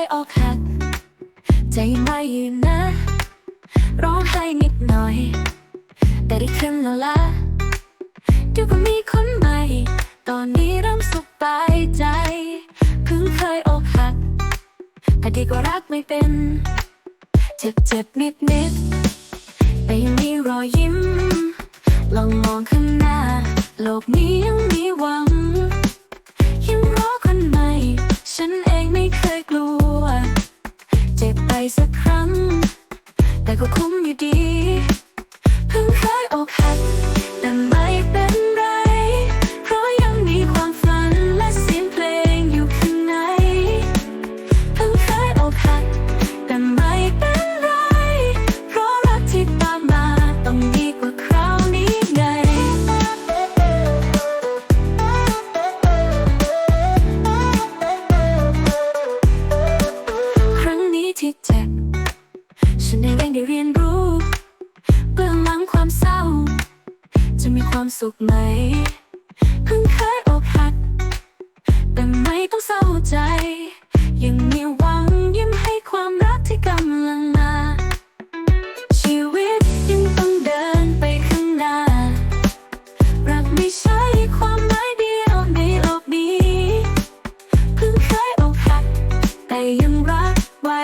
ยอกหัก ใจไม่ยืนนะ ร้องไห้นิดหน่อย แต่ได้ขึ้นแล้วละเดี๋ยวก็มีคนใหม่ ตอนนี้เริ่มสุขบายใจเพิ่งเคยอกหักแต่ดีกว่ารักไม่เป็น เจ็บเจ็บนิดนิดแต่ยังมีรอยยิ้ม ลองมองข้างหน้า โลกนี้ยังมีหวัง สักครั้ง แต่ก็คุ้มอยู่ดี ฉันได้เร่งได้เรียนรู้เบื้องหลังความเศร้า จะมีความสุขไหมเพิ่งเคยอกหัก แต่ไม่ต้องเศร้าใจ ยังมีหวังยิ้มให้ความรักที่กำลังมา ชีวิตยังต้องเดินไปข้างหน้า รักไม่ใช่ความหมายเดียวในโลกนี้ เพิ่งเคยอกหัก แต่ยังรักไว้